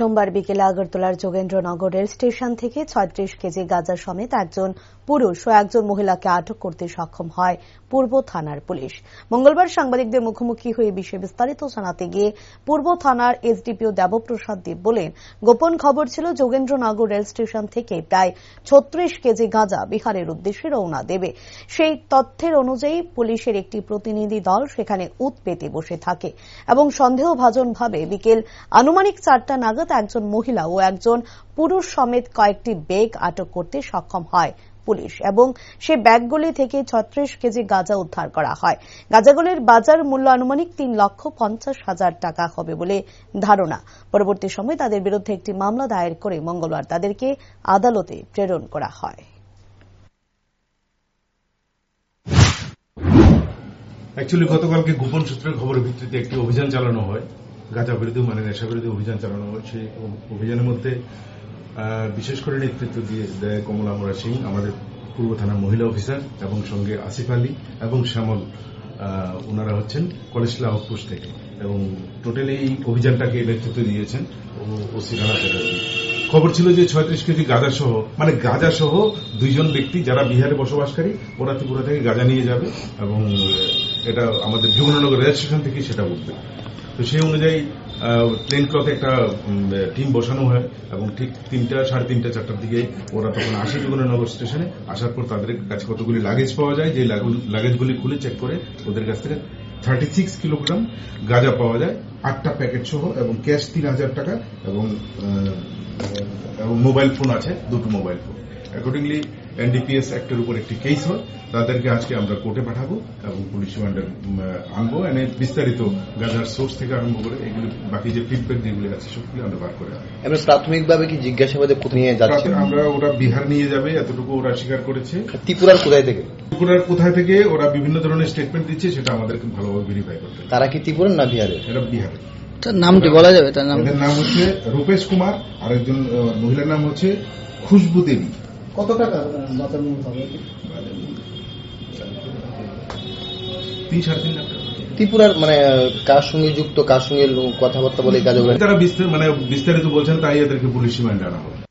সোমবার বিকেলে আগরতলার যোগেন্দ্রনগর রেল স্টেশন থেকে ছয়ত্রিশ কেজি গাঁজা সমেত একজন পুরুষ ও একজন মহিলাকে আটক করতে সক্ষম হয় পূর্ব থানার পুলিশ। মঙ্গলবার সাংবাদিকদের মুখোমুখি হয়ে বিষয়ে বিস্তারিত জানাতে গিয়ে পূর্ব থানার এসডিপিও দেবপ্রসাদ দেব বলেন, গোপন খবর ছিল যোগেন্দ্রনগর রেল স্টেশন থেকে প্রায় ছত্রিশ কেজি গাঁজা বিহারের উদ্দেশ্যে রওনা দেবে। সেই তথ্যের অনুযায়ী পুলিশের একটি প্রতিনিধি দল সেখানে উত পেতে বসে থাকে এবং সন্দেহভাজনভাবে বিকেল আনুমানিক চারটা নাগাদ একজন মহিলা ও একজন পুরুষ সমেত কয়েকটি ব্যাগ আটক করতে সক্ষম হয় পুলিশ এবং সে ব্যাগগুলি থেকে ছত্রিশ কেজি গাঁজা উদ্ধার করা হয়। গাঁজাগুলির বাজার মূল্য আনুমানিক তিন লক্ষ পঞ্চাশ হাজার টাকা হবে বলে ধারণা। পরবর্তী সময় তাদের বিরুদ্ধে একটি মামলা দায়ের করে মঙ্গলবার তাদেরকে আদালতে প্রেরণ করা হয়। অ্যাকচুয়ালি গতকালকে গোপন সূত্রের খবরের ভিত্তিতে একটি অভিযান চালানো হয়। গাঁজা বিরোধী মানে নেশা বিরোধী অভিযান চালানো হয় অ- অভিযানের মধ্যে বিশেষ করে নেতৃত্ব দিয়ে দেয় কমলা মোরা সিং, আমাদের পূর্ব থানার মহিলা অফিসার এবং সঙ্গে আসিফ আলী এবং শ্যামল ওনারা হচ্ছেন কলেজলা আউটপোস্ট থেকে এবং টোটালি এই অভিযানটাকে নেতৃত্ব দিয়েছেন ওসি রানা খবর ছিল যে ছয়ত্রিশ কেজি গাঁজা সহ মানে গাঁজা সহ দুইজন ব্যক্তি যারা বিহারে বসবাসকারী, ওরা ত্রিপুরা থেকে গাঁজা নিয়ে যাবে এবং এটা আমাদের যমুনানগর রেল স্টেশন থেকে সেটা উঠবে তো সেই অনুযায়ী প্লেন ক্লথে একটা টিম বসানো হয় এবং ঠিক তিনটা, সাড়ে তিনটা, চারটার দিকে ওরা তখন আসে যমুনানগর স্টেশনে, আসার পর তাদের কাছে কতগুলি লাগেজ পাওয়া যায় যে লাগেজগুলি খুলে চেক করে ওদের কাছ থেকে থার্টি সিক্স কিলোগ্রাম গাঁজা পাওয়া যায়, আটটা প্যাকেট সহ এবং ক্যাশ তিন হাজার টাকা এবং মোবাইল ফোন আছে, দুটো মোবাইল ফোন অ্যাকর্ডিংলি এনডিপিএস অ্যাক্টের উপর একটি কেস হয়। তাদেরকে আজকে আমরা কোর্টে পাঠাবো এবং পুলিশ রিমান্ডে আনব। এনে বিস্তারিত গাজার সোর্স থেকে আরম্ভ করে এগুলি বাকি যে ফিডব্যাক যেগুলি আছে সবগুলি আমরা বার করে আনব। প্রাথমিকভাবে কি জিজ্ঞাসাবাদে নিয়ে যাচ্ছে আমরা ওরা বিহার নিয়ে যাবে এতটুকু ওরা স্বীকার করেছে। ত্রিপুরার কোথায় থেকে? ত্রিপুরার কোথায় থেকে ওরা বিভিন্ন ধরনের স্টেটমেন্ট দিচ্ছে সেটা আমাদেরকে ভালোভাবে ভেরিফাই করতে তারা কি ত্রিপুরার না বিহারে এটা বিহারে তার নামটি বলা যাবে? তার নাম নাম হচ্ছে রূপেশ কুমার আর একজন মহিলার নাম হচ্ছে খুশবু দেবী। কত টাকা বাঁচানো হবে? তিন সাড়ে তিন লাখ ত্রিপুরার মানে কার সঙ্গে যুক্ত কার সঙ্গে কথাবার্তা বলে কাজ হবে তারা বিস্তার মানে বিস্তারিত বলছেন তাই এদেরকে পুলিশ রিমান্ডে আনা হবে